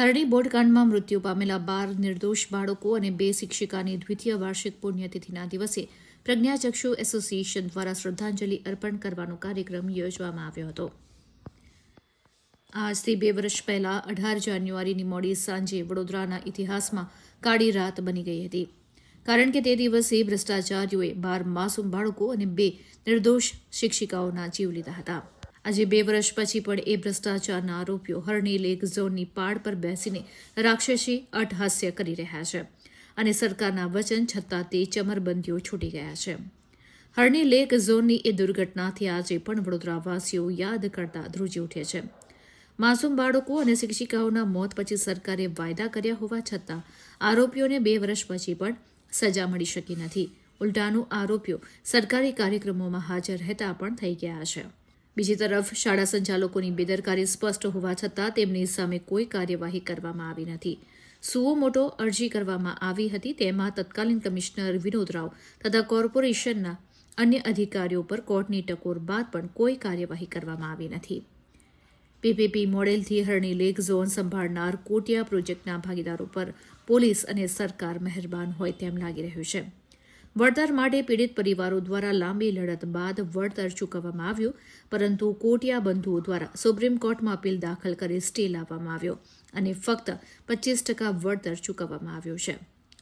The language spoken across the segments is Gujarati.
હરણી બોટકાંડમાં મૃત્યુ પામેલા બાર નિર્દોષ બાળકો અને બે શિક્ષિકાની દ્વિતીય વાર્ષિક પુણ્યતિથિના દિવસે પ્રજ્ઞાચક્ષુ એસોસિએશન દ્વારા શ્રદ્ધાંજલિ અર્પણ કરવાનો કાર્યક્રમ યોજવામાં આવ્યો હતો. આજથી બે વર્ષ પહેલાં અઢાર જાન્યુઆરીની મોડી સાંજે વડોદરાના ઇતિહાસમાં કાળી રાત બની ગઈ હતી. કારણ કે તે દિવસે ભ્રષ્ટાચારીઓએ બાર માસૂમ બાળકો અને બે નિર્દોષ શિક્ષિકાઓના જીવ લીધા હતા. આજે બે વર્ષ પછી પણ એ ભ્રષ્ટાચારના આરોપીઓ હરણી લેક ઝોનની પાડ પર બેસીને રાક્ષસી અટહાસ્ય કરી રહ્યા છે અને સરકારના વચન છતાં તે ચમરબંધીઓ છૂટી ગયા છે. હરણી લેક ઝોનની એ દુર્ઘટનાથી આજે પણ વડોદરાવાસીઓ યાદ કરતા ધ્રુજી ઉઠે છે. માસૂમ બાળકો અને શિક્ષિકાઓના મોત પછી સરકારે વાયદા કર્યા હોવા છતાં આરોપીઓને બે વર્ષ પછી પણ સજા મળી શકી નથી. ઉલટાનું આરોપીઓ સરકારી કાર્યક્રમોમાં હાજર રહેતા પણ થઈ ગયા છે. બીજી તરફ શાળા સંચાલકોની બેદરકારી સ્પષ્ટ હોવા છતાં તેમની સામે કોઈ કાર્યવાહી કરવામાં આવી નથી. સુઓ મોટો અરજી કરવામાં આવી હતી તેમાં તત્કાલીન કમિશનર વિનોદ રાવ તથા કોર્પોરેશનના અન્ય અધિકારીઓ પર કોર્ટની ટકોર બાદ પણ કોઈ કાર્યવાહી કરવામાં આવી નથી. પીપીપી મોડેલથી હરણી લેક ઝોન સંભાળનાર કોટિયા પ્રોજેક્ટના ભાગીદારો પર પોલીસ અને સરકાર મહેરબાન હોય તેમ લાગી રહ્યું છે. વળતર માટે પીડિત પરિવારો દ્વારા લાંબી લડત બાદ વળતર ચૂકવવામાં આવ્યું, પરંતુ કોટિયા બંધુઓ દ્વારા સુપ્રીમ કોર્ટમાં અપીલ દાખલ કરી સ્ટે લાવવામાં આવ્યો અને ફક્ત પચીસ ટકા વળતર ચૂકવવામાં આવ્યું છે.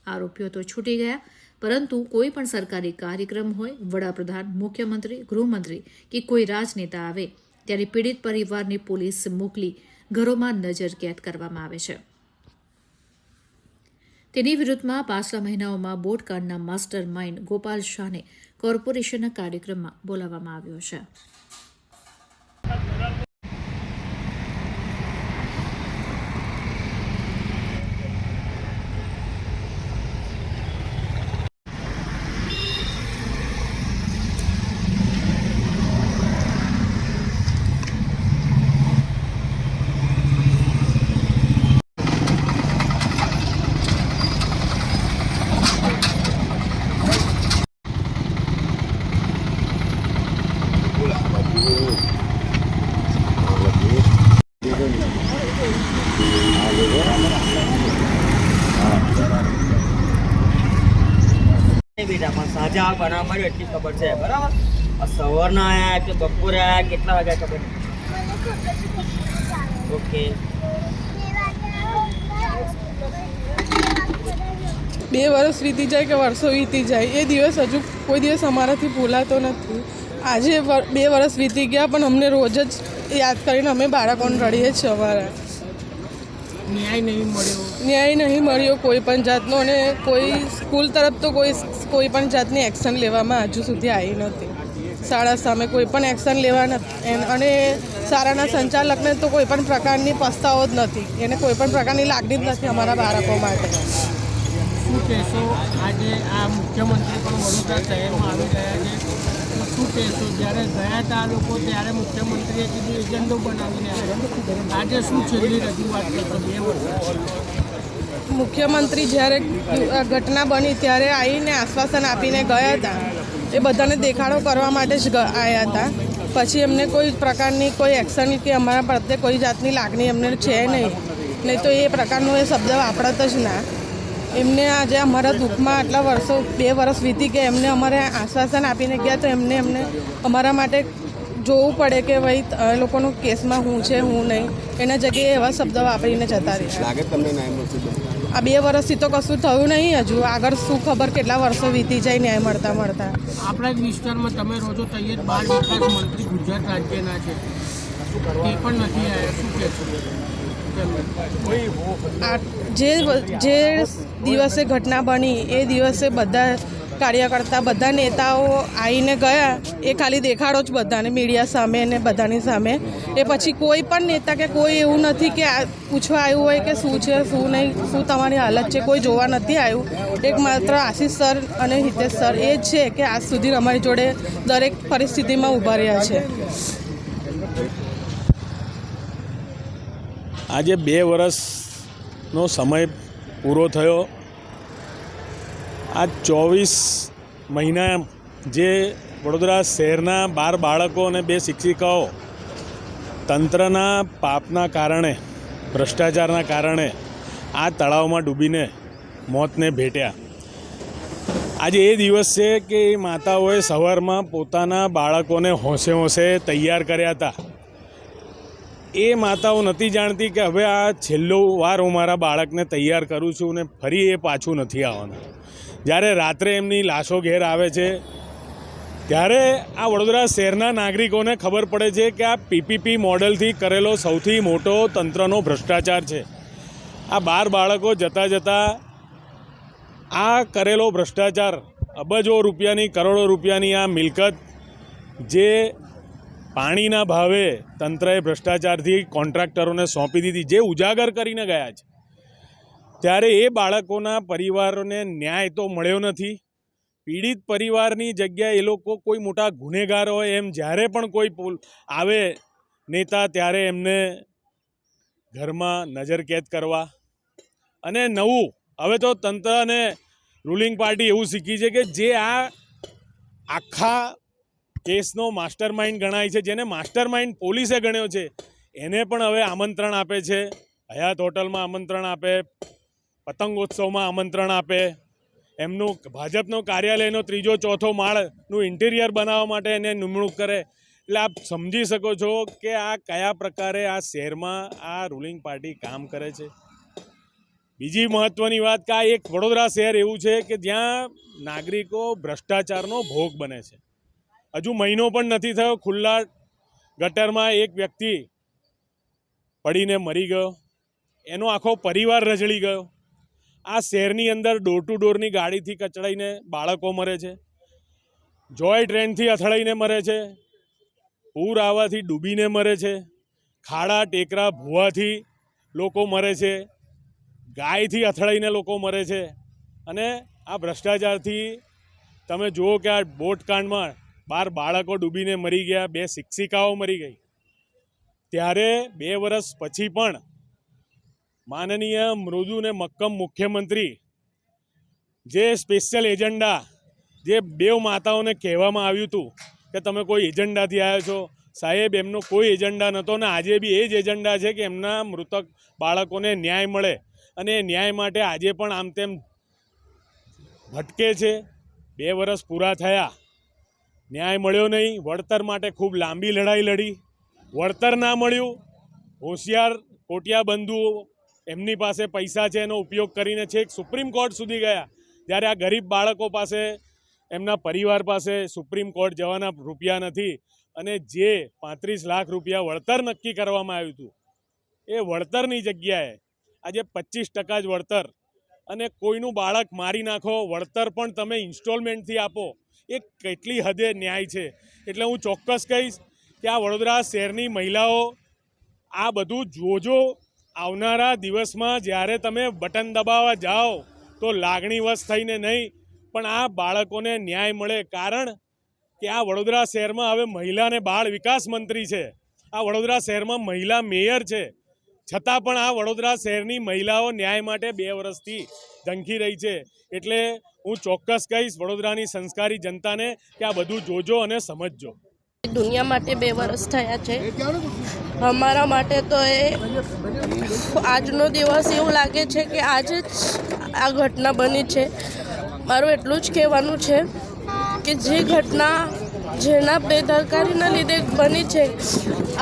આરોપીઓ તો છૂટી ગયા, પરંતુ કોઈ પણ સરકારી કાર્યક્રમ હોય, વડાપ્રધાન, મુખ્યમંત્રી, ગૃહમંત્રી કે કોઈ રાજનેતા આવે, ત્યારે પીડિત પરિવારને પોલીસ મોકલી ઘરોમાં નજર કેદ કરવામાં આવે છે. તેની વિરુદ્ધમાં પાછલા મહિનાઓમાં બોટકાંડના માસ્ટર માઇન્ડ ગોપાલ શાહને કોર્પોરેશનના કાર્યક્રમમાં બોલાવવામાં આવ્યો છે નહીં બેટા પણ સાંજે આ એટલી ખબર છે. બરાબર? સવારના આયા કે બપોરે આયા, કેટલા વાગ્યા ખબર? ઓકે. બે વર્ષ વીતી જાય કે વર્ષો વીતી જાય, એ દિવસ હજુ કોઈ દિવસ અમારાથી ભૂલાતો નથી. આજે બે વર્ષ વીતી ગયા, પણ અમને રોજ જ યાદ કરીને અમે બાળકોને રડીએ છીએ અમારા. ન્યાય નહીં મળ્યો. ન્યાય નહીં મળ્યો કોઈ પણ જાતનો અને કોઈ સ્કૂલ તરફ તો કોઈ કોઈ પણ જાતની એક્શન લેવામાં હજુ સુધી આવી નથી. શાળા સામે કોઈ પણ એક્શન લેવા નથી અને શાળાના સંચાલકને તો કોઈ પણ પ્રકારની પસ્તાવો જ નથી. એને કોઈ પણ પ્રકારની લાગણી જ નથી અમારા બાળકો માટે. શું કહેશો? આજે આ મુખ્યમંત્રી પણ વડોદરા શહેરમાં આવી રહ્યા છે. શું કહેશો જ્યારે ગયા હતા આ લોકો, ત્યારે મુખ્યમંત્રીએ કીધું, એજન્ડો બનાવીને આજે શું છેલ્લી રજૂઆત કરશો બે મુખ્યમંત્રી જ્યારે ઘટના બની, ત્યારે આવીને આશ્વાસન આપીને ગયા હતા એ બધાને દેખાડો કરવા માટે જ આવ્યા હતા પછી એમને કોઈ પ્રકારની કોઈ એક્શન કે અમારા પ્રત્યે કોઈ જાતની લાગણી એમને છે નહીં. નહીં તો એ પ્રકારનો એ શબ્દ વાપરત જ ના. એમને આજે અમારા દુઃખમાં આટલા વર્ષો બે વર્ષ વીતી ગયા એમને અમારે આશ્વાસન આપીને ગયા તો એમને એમને અમારા માટે જોવું પડે કે ભાઈ એ લોકોનું કેસમાં હું છે હું નહીં. એના જગ્યાએ એવા શબ્દ વાપરીને જતા રહ્યા? આ બે વર્ષથી તો કશું થયું નહીં હજુ. આગળ શું ખબર કેટલા વર્ષો વીતી જાય ન્યાય મળતા મળતા. આપણા જ વિસ્તારમાં તમે રોજો તૈયાર બાળ વિકાસ મંત્રી ગુજરાત રાજ્યના છે. તે પણ નથી આવ્યા. શું કહેશો? આ જે જે દિવસે ઘટના બની, એ દિવસે બધા કાર્યકર્તા, બધા નેતાઓ આવીને ગયા. એ ખાલી દેખાડો જ બધાને, મીડિયા સામે ને બધાની સામે. એ પછી કોઈ પણ નેતા કે કોઈ એવું નથી કે પૂછવા આવ્યું હોય કે શું છે, શું નહીં, શું તમારી હાલત છે, કોઈ જોવા નથી આવ્યું. એક માત્ર આશીષ સર અને હિતેશ સર એ જ છે કે આજ સુધી અમારી જોડે દરેક પરિસ્થિતિમાં ઊભા રહ્યા છે. આજે બે વર્ષનો સમય પૂરો થયો. આ ચોવીસ મહિના જે વડોદરા શહેરના બાર બાળકો અને બે શિક્ષિકાઓ તંત્રના પાપના કારણે, ભ્રષ્ટાચારના કારણે આ તળાવમાં ડૂબીને મોતને ભેટ્યા. આજે એ દિવસ છે કે એ માતાઓએ સવારમાં પોતાના બાળકોને હોંશે હોંશે તૈયાર કર્યા હતા. એ માતાઓ નથી જાણતી કે હવે આ છેલ્લો વાર હું મારા બાળકને તૈયાર કરું છું ને ફરી એ પાછું નથી આવવાનું. જ્યારે રાત્રે એમની લાશો ઘેર આવે છે, ત્યારે આ વડોદરા શહેરના નાગરિકોને ખબર પડે છે કે આ પીપીપી મોડલથી કરેલો સૌથી મોટો તંત્રનો ભ્રષ્ટાચાર છે. આ બાર બાળકો જતાં જતાં આ કરેલો ભ્રષ્ટાચાર અબજો રૂપિયાની, કરોડો રૂપિયાની આ મિલકત જે પાણીના ભાવે તંત્રએ ભ્રષ્ટાચારથી કોન્ટ્રાક્ટરોને સોંપી દીધી, જે ઉજાગર કરીને ગયા છે. ત્યારે એ બાળકોના પરિવારોને ન્યાય તો મળ્યો નથી. પીડિત પરિવારની જગ્યાએ એ લોકો કોઈ મોટા ગુનેગાર હોય એમ જ્યારે પણ કોઈ પુલ આવે, નેતા ત્યારે એમને ઘરમાં નજરકેદ કરવા. અને નવું, હવે તો તંત્ર અને રૂલિંગ પાર્ટી એવું શીખી છે કે જે આ આખા કેસનો માસ્ટર માઇન્ડ ગણાય છે, જેને માસ્ટર માઇન્ડ પોલીસે ગણ્યો છે, એને પણ હવે આમંત્રણ આપે છે. હયાત હોટલમાં આમંત્રણ આપે, પતંગોત્સવમાં આમંત્રણ આપે. એમનું ભાજપનો કાર્યાલયનો ત્રીજો ચોથો માળનું ઇન્ટિરિયર બનાવવા માટે એને નિમણૂક કરે. એટલે આપ સમજી શકો છો કે આ કયા પ્રકારે આ શહેરમાં આ રૂલિંગ પાર્ટી કામ કરે છે. બીજી મહત્ત્વની વાત કે આ એક વડોદરા શહેર એવું છે કે જ્યાં નાગરિકો ભ્રષ્ટાચારનો ભોગ બને છે. હજુ મહિનો પણ નથી થયો. ખુલ્લા ગટરમાં એક વ્યક્તિ પડીને મરી ગયો. એનો આખો પરિવાર રજળી ગયો. આ શહેરની અંદર ડોર ટુ ડોરની ગાડીથી કચડાઈને બાળકો મરે છે. જોય ટ્રેનથી અથડાઈને મરે છે. પૂર આવવાથી ડૂબીને મરે છે. ખાડા, ટેકરા, ભૂવાથી લોકો મરે છે. ગાયથી અથડાઈને લોકો મરે છે. અને આ ભ્રષ્ટાચારથી તમે જુઓ કે આ બોટકાંડમાં બાર બાળકો ડૂબીને મરી ગયા, બે શિક્ષિકાઓ મરી ગઈ. ત્યારે બે વર્ષ પછી પણ માનનીય મૃદુ ને મક્કમ મુખ્યમંત્રી, જે સ્પેશિયલ એજન્ડા જે બેવ માતાઓને કહેવામાં આવ્યું હતું કે તમે કોઈ એજન્ડાથી આવ્યા છો. સાહેબ, એમનો કોઈ એજન્ડા નહોતો ને આજે બી એ જ એજન્ડા છે કે એમના મૃતક બાળકોને ન્યાય મળે. અને એ ન્યાય માટે આજે પણ આમ તેમ ભટકે છે. બે વર્ષ પૂરા થયા. ન્યાય મળ્યો નહીં. વળતર માટે ખૂબ લાંબી લડાઈ લડી. વળતર ના મળ્યું. હોશિયાર કોટિયા બંધુઓ એમની પાસે પૈસા છે, એનો ઉપયોગ કરીને છેક સુપ્રીમ કોર્ટ સુધી ગયા. જ્યારે આ ગરીબ બાળકો પાસે, એમના પરિવાર પાસે સુપ્રીમ કોર્ટ જવાના રૂપિયા નથી અને જે પાંત્રીસ લાખ રૂપિયા વળતર નક્કી કરવામાં આવ્યું હતું, એ વળતરની જગ્યાએ આજે પચીસ ટકા જ વળતર. અને કોઈનું બાળક મારી નાખો, વળતર પણ તમે ઇન્સ્ટોલમેન્ટથી આપો. એ કેટલી હદે ન્યાય છે. એટલે હું ચોક્કસ કહીશ કે આ વડોદરા શહેરની મહિલાઓ આ બધું જોજો. આવનારા દિવસમાં જ્યારે તમે બટન દબાવવા જાઓ તો લાગણીવશ થઈને નહીં, પણ આ બાળકોને ન્યાય મળે. કારણ કે આ વડોદરા શહેરમાં હવે મહિલા અને બાળ વિકાસ મંત્રી છે. આ વડોદરા શહેરમાં મહિલા મેયર છે. છતાં પણ આ વડોદરા શહેરની મહિલાઓ ન્યાય માટે બે વર્ષથી ઝંખી રહી છે. એટલે હું ચોક્કસ કહીશ વડોદરાની સંસ્કારી જનતાને કે આ બધું જોજો અને સમજજો. દુનિયા માટે બે વર્ષ થયા છે. અમારા માટે તો એ આજનો દિવસ એવું લાગે છે કે આજે જ આ ઘટના બની છે. મારું એટલું જ કહેવાનું છે કે જે ઘટના જેના બેદરકારીના લીધે બની છે,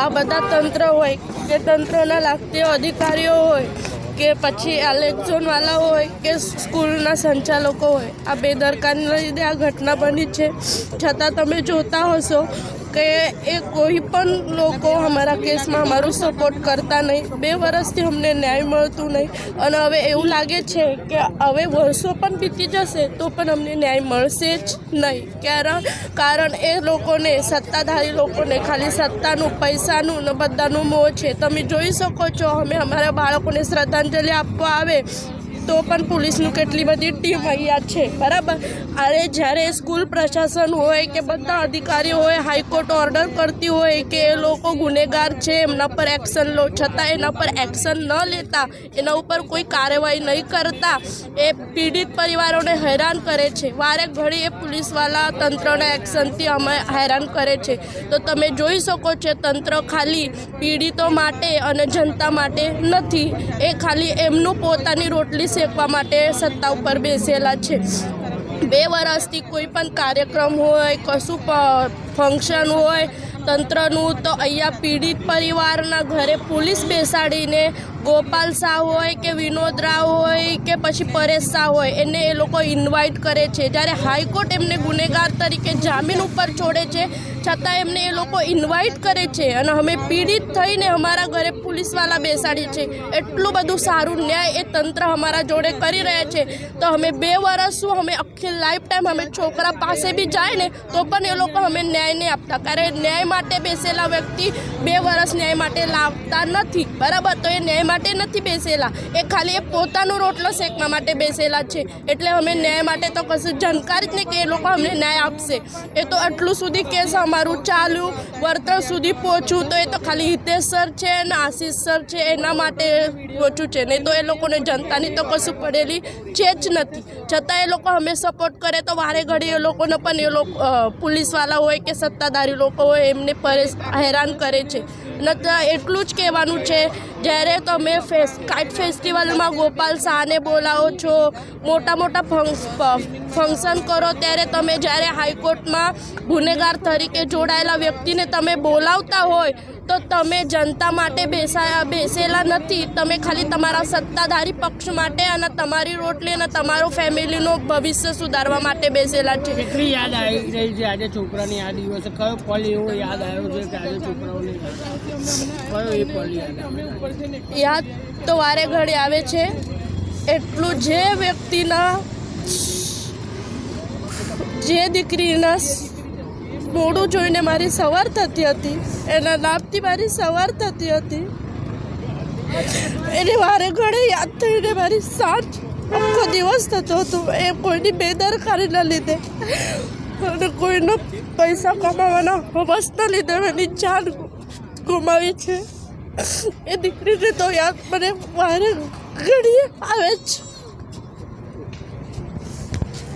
આ બધા તંત્ર હોય કે તંત્રના લાગતી અધિકારીઓ હોય કે પછી આ લેકઝોનવાળા હોય કે સ્કૂલના સંચાલકો હોય, આ બેદરકારીના લીધે આ ઘટના બની છે. છતાં તમે જોતા હશો કે એ કોઈ પણ લોકો અમારા કેસમાં અમારું સપોર્ટ કરતા નહીં. બે વર્ષથી અમને ન્યાય મળતું નહીં. અને હવે એવું લાગે છે કે હવે વર્ષો પણ બીતી જશે તો પણ અમને ન્યાય મળશે જ નહીં. કારણ કારણ એ લોકોને, સત્તાધારી લોકોને ખાલી સત્તાનું, પૈસાનું ને બધાનું મોહ છે. તમે જોઈ શકો છો, અમે અમારા બાળકોને શ્રદ્ધાંજલિ આપવા આવે તો પણ પોલીસનું કેટલી બધી ટીમ અહીંયા છે. બરાબર? અરે જ્યારે સ્કૂલ પ્રશાસન હોય કે બધા અધિકારીઓ હોય, હાઈકોર્ટ ઓર્ડર કરતી હોય કે એ લોકો ગુનેગાર છે, એમના પર એક્શન લો, છતાં એના પર એક્શન ન લેતા, એના ઉપર કોઈ કાર્યવાહી નહીં કરતા, એ પીડિત પરિવારોને હેરાન કરે છે. વારે ઘડી એ પોલીસવાળા તંત્રના એક્શનથી અમે હેરાન કરે છે. તો તમે જોઈ શકો છો, તંત્ર ખાલી પીડિતો માટે અને જનતા માટે નથી. એ ખાલી એમનું પોતાની રોટલી શેકવા માટે સત્તા ઉપર બેસેલા છે. બે વર્ષથી કોઈ પણ કાર્યક્રમ હોય, કશું ફંક્શન હોય, તંત્રનું તો અહીંયા પીડિત પરિવારના ઘરે પોલીસ બેસાડીને ગોપાલ શાહ હોય કે વિનોદ રાવ હોય કે પછી પરેશ શાહ હોય, એને એ લોકો ઇન્વાઇટ કરે છે. જ્યારે હાઈકોર્ટ એમને ગુનેગાર તરીકે જામીન ઉપર છોડે છે, છતાં એમને એ લોકો ઇન્વાઇટ કરે છે અને અમે પીડિત થઈને અમારા ઘરે પોલીસવાળા બેસાડીએ છે એટલું બધું સારું ન્યાય એ તંત્ર અમારા જોડે કરી રહ્યા છે. તો અમે બે વર્ષ શું અમે આખી લાઈફ ટાઈમ અમે છોકરા પાસે બી જાય ને, તો પણ એ લોકો અમે ન્યાય નહીં આપતા. કારણ ન્યાય માટે બેસેલા વ્યક્તિ બે વર્ષ ન્યાય માટે લાવતા નથી. બરાબર? તો એ ન્યાય માટે નથી બેસેલા. એ ખાલી એ પોતાનો રોટલો શેકવા માટે બેસેલા છે. એટલે અમે ન્યાય માટે તો કશું જાણકારી જ નહીં કે એ લોકો અમને ન્યાય આપશે. એ તો આટલું સુધી કેસ અમારું ચાલ્યું વર્તન સુધી પહોંચ્યું, તો એ તો ખાલી હિતેશ સર છે અને આશીષ સર છે, એના માટે પહોંચ્યું છે. નહીં તો એ લોકોને જનતાની તો કશું પડેલી છે જ નથી. છતાં એ લોકો અમે સપોર્ટ કરે તો વારે ઘડી એ લોકોને પણ એ લોકો પોલીસવાળા હોય કે સત્તાધારી લોકો હોય એમને પરેશ, હેરાન કરે છે. ન એટલું જ કહેવાનું છે જ્યારે તમે ફેસ, કાઇટ ફેસ્ટિવલમાં ગોપાલ શાહને બોલાવો છો, મોટા મોટા ફંક્શન કરો, ત્યારે તમે જ્યારે હાઈકોર્ટમાં ગુનેગાર તરીકે જોડાયેલા વ્યક્તિને તમે બોલાવતા હોય તો તમે જનતા માટે બેસા બેસેલા નથી. તમે ખાલી તમારા સત્તાધારી પક્ષ માટે અને તમારી રોટલી અને તમારો ફેમિલીનું ભવિષ્ય સુધારવા માટે બેસેલા છે. કેટલી યાદ આવી રહી છે? આજે છોકરાની આ દિવસે કયો પલ એવો યાદ આવ્યો છે કે આજે છોકરાઓને કયો એ પલ યાદ યાદ તો વારે ઘડી આવે છે. એટલું જે વ્યક્તિના જે દીકરીના મોઢું જોઈને મારી સવાર થતી હતી. એના નામથી મારી સવાર થતી હતી. એને વારે ઘડે યાદ થઈને મારી સાંજ આખો દિવસ થતો હતો. એ કોઈની બેદરકારીના લીધે અને કોઈનો પૈસા કમાવાના હવસના લીધે એની જાન ગુમાવી છે. એ દીકરીને તો યાદ મને વારે ઘડીએ આવે છે